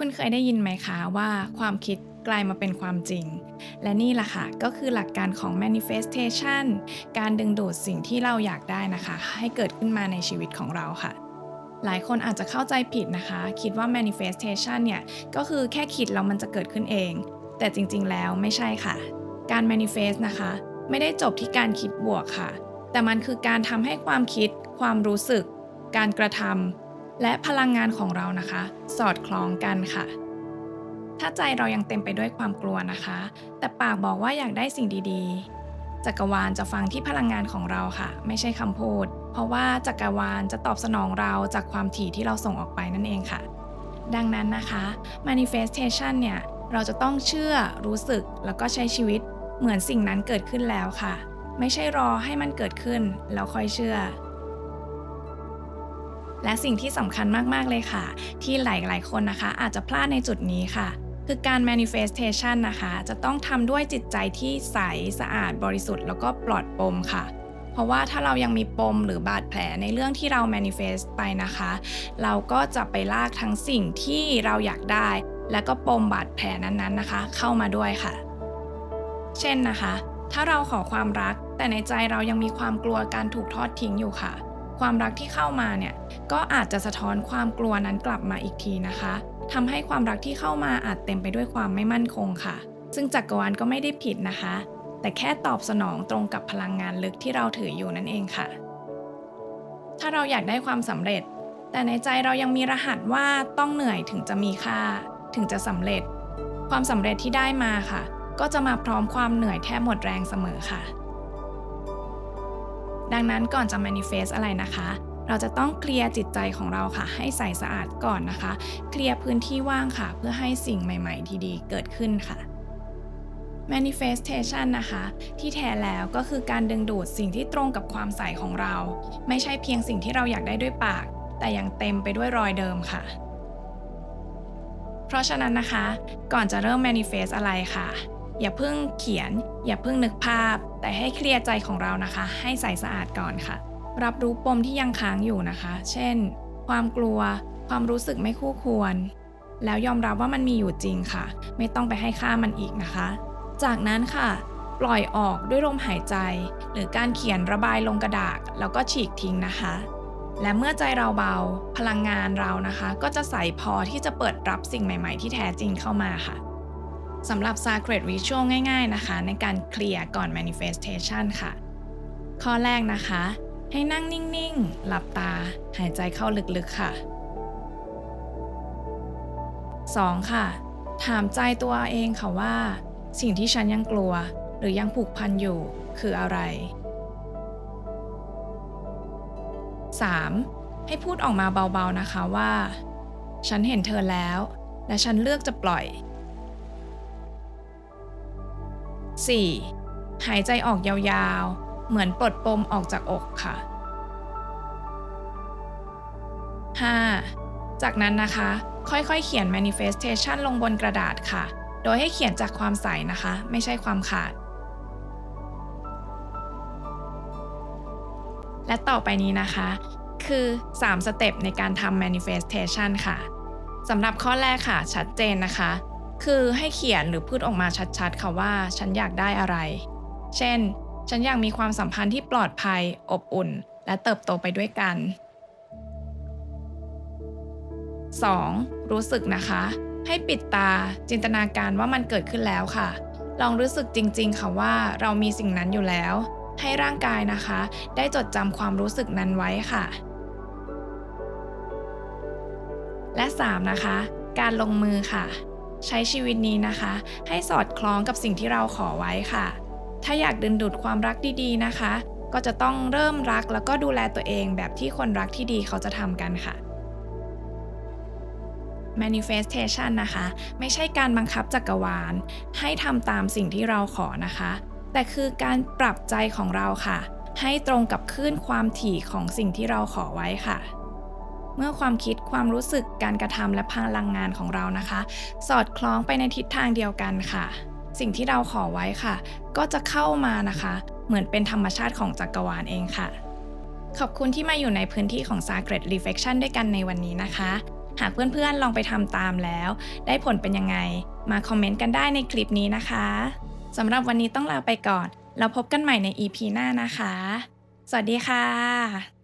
คุณเคยได้ยินไหมคะว่าความคิดกลายมาเป็นความจริง และนี่แหละค่ะ ก็คือหลักการของ manifestation การดึงดูดสิ่งที่เราอยากได้นะคะ ให้เกิดขึ้นมาในชีวิตของเราค่ะ หลายคนอาจจะเข้าใจผิดนะคะ คิดว่า manifestation เนี่ย ก็คือแค่คิดแล้วมันจะเกิดขึ้นเอง แต่จริงๆแล้วไม่ใช่ค่ะ การ manifest นะคะ ไม่ได้จบที่การคิดบวกค่ะ แต่มันคือการทำให้ความคิด ความรู้สึก การกระทำ และพลังงานของเรานะคะ สอดคล้องกันค่ะ ถ้าใจเรายังเต็มไปด้วยความกลัวนะคะ แต่ปากบอกว่าอยากได้สิ่งดีๆ จักรวาลจะฟังที่พลังงานของเราค่ะ ไม่ใช่คำพูด เพราะว่าจักรวาลจะตอบสนองเราจากความถี่ที่เราส่งออกไปนั่นเองค่ะ ดังนั้นนะคะ manifestation เนี่ยเราจะต้องเชื่อรู้สึกแล้วก็ใช้ชีวิตเหมือนสิ่งนั้นเกิดขึ้นแล้วค่ะ ไม่ใช่รอให้มันเกิดขึ้นแล้วค่อยเชื่อ และสิ่งที่สำคัญมากๆเลยค่ะ ที่หลายๆ คนนะคะ อาจจะพลาดในจุดนี้ค่ะ คือการ manifestation นะคะ จะต้องทำด้วยจิตใจที่ใสสะอาดบริสุทธิ์แล้วก็ปลอดปมค่ะเพราะว่าถ้าเรายังมีปมหรือบาดแผลในเรื่องที่เรา manifest ไปนะคะ เราก็จะไปลากทั้งสิ่งที่เราอยากได้ และก็ปมบาดแผลนั้นๆนะคะ เข้ามาด้วยค่ะ เช่นนะคะ ถ้าเราขอความรัก แต่ในใจเรายังมีความกลัวการถูกทอดทิ้งอยู่ค่ะ ความรักที่เข้ามาเนี่ยก็อาจจะสะท้อนความกลัวนั้นกลับมาอีกทีนะคะทำให้ความรักที่เข้ามาอาจเต็มไปด้วยความไม่มั่นคงค่ะ ซึ่งจักรวาลก็ไม่ได้ผิดนะคะ แต่แค่ตอบสนองตรงกับพลังงานลึกที่เราถืออยู่นั่นเองค่ะ ถ้าเราอยากได้ความสำเร็จ แต่ในใจเรายังมีรหัสว่าต้องเหนื่อยถึงจะมีค่า ถึงจะสำเร็จ ความสำเร็จที่ได้มาค่ะ ก็จะมาพร้อมความเหนื่อยแทบหมดแรงเสมอค่ะ ดังนั้นก่อนจะ manifest อะไรนะคะ เราจะต้องเคลียร์จิตใจของเราค่ะ ให้ใสสะอาดก่อนนะคะ เคลียร์พื้นที่ว่างค่ะ เพื่อให้สิ่งใหม่ๆที่ดีเกิดขึ้นค่ะ manifestation นะคะ ที่แท้แล้วก็คือการดึงดูดสิ่งที่ตรงกับความใสของเรา ไม่ใช่เพียงสิ่งที่เราอยากได้ด้วยปาก แต่ยังเต็มไปด้วยรอยเดิมค่ะ เพราะฉะนั้นนะคะ ก่อนจะเริ่ม manifest อะไรค่ะ อย่าเพิ่งเขียน อย่าเพิ่งนึกภาพ แต่ให้เคลียร์ใจของเรานะคะ ให้ใสสะอาดก่อนค่ะ รับรู้ปมที่ยังค้างอยู่นะคะ เช่น ความกลัว ความรู้สึกไม่คู่ควร แล้วยอมรับว่ามันมีอยู่จริงค่ะ ไม่ต้องไปให้ค่ามันอีกนะคะ จากนั้นค่ะ ปล่อยออกด้วยลมหายใจ หรือการเขียนระบายลงกระดาษแล้วก็ฉีกทิ้งนะคะ และเมื่อใจเราเบา พลังงานเรานะคะ ก็จะใสพอที่จะเปิดรับสิ่งใหม่ ๆ ที่แท้จริงเข้ามาค่ะ สำหรับ Sacred Ritual ง่ายๆนะคะ ในการเคลียร์ก่อน Manifestation ค่ะ ข้อแรกนะคะ ให้นั่งนิ่งๆ หลับตา หายใจเข้าลึกๆค่ะ 2. ค่ะ ถามใจตัวเองค่ะว่า สิ่งที่ฉันยังกลัว หรือยังผูกพันอยู่คืออะไร 3. ให้พูดออกมาเบาๆนะคะว่า ฉันเห็นเธอแล้ว และฉันเลือกจะปล่อย 4. หายใจออกยาวๆ เหมือนปลดปมออกจากอกค่ะ 5. จากนั้นนะคะ ค่อยๆ เขียน manifestation ลงบนกระดาษค่ะ โดยให้เขียนจากความใสนะคะ ไม่ใช่ความขาด และต่อไปนี้นะคะ คือ 3 สเต็ปในการทำ manifestation ค่ะสำหรับข้อแรกค่ะ ชัดเจนนะคะ คือให้เขียนหรือพูดออกมาชัดๆค่ะว่าฉันอยากได้อะไร เช่น ฉันอยากมีความสัมพันธ์ที่ปลอดภัย อบอุ่น และเติบโตไปด้วยกัน 2. รู้สึกนะคะ ให้ปิดตาจินตนาการว่ามันเกิดขึ้นแล้วค่ะ ลองรู้สึกจริงๆ ค่ะว่าเรามีสิ่งนั้นอยู่แล้ว ให้ร่างกายนะคะ ได้จดจำความรู้สึกนั้นไว้ค่ะ และ 3. นะคะ การลงมือค่ะ ใช้ชีวิตนี้นะคะ ให้สอดคล้องกับสิ่งที่เราขอไว้ค่ะ ถ้าอยากดึงดูดความรักดีๆนะคะ ก็จะต้องเริ่มรักแล้วก็ดูแลตัวเองแบบที่คนรักที่ดีเขาจะทำกันค่ะ manifestation นะคะ ไม่ใช่การบังคับจักรวาล ให้ทำตามสิ่งที่เราขอนะคะ แต่คือการปรับใจของเราค่ะ ให้ตรงกับคลื่นความถี่ของสิ่งที่เราขอไว้ค่ะ เมื่อความคิดความรู้สึกการกระทำและพลังงานของเรานะคะ สอดคล้องไปในทิศทางเดียวกันค่ะ สิ่งที่เราขอไว้ค่ะ ก็จะเข้ามานะคะ เหมือนเป็นธรรมชาติของจักรวาลเองค่ะ ขอบคุณที่มาอยู่ในพื้นที่ของ Sacred Reflection ด้วยกันในวันนี้นะคะ หากเพื่อนๆลองไปทำตามแล้ว ได้ผลเป็นยังไง มาคอมเมนต์กันได้ในคลิปนี้นะคะสำหรับวันนี้ต้องลาไปก่อน เราพบกันใหม่ใน EP หน้านะคะ สวัสดีค่ะ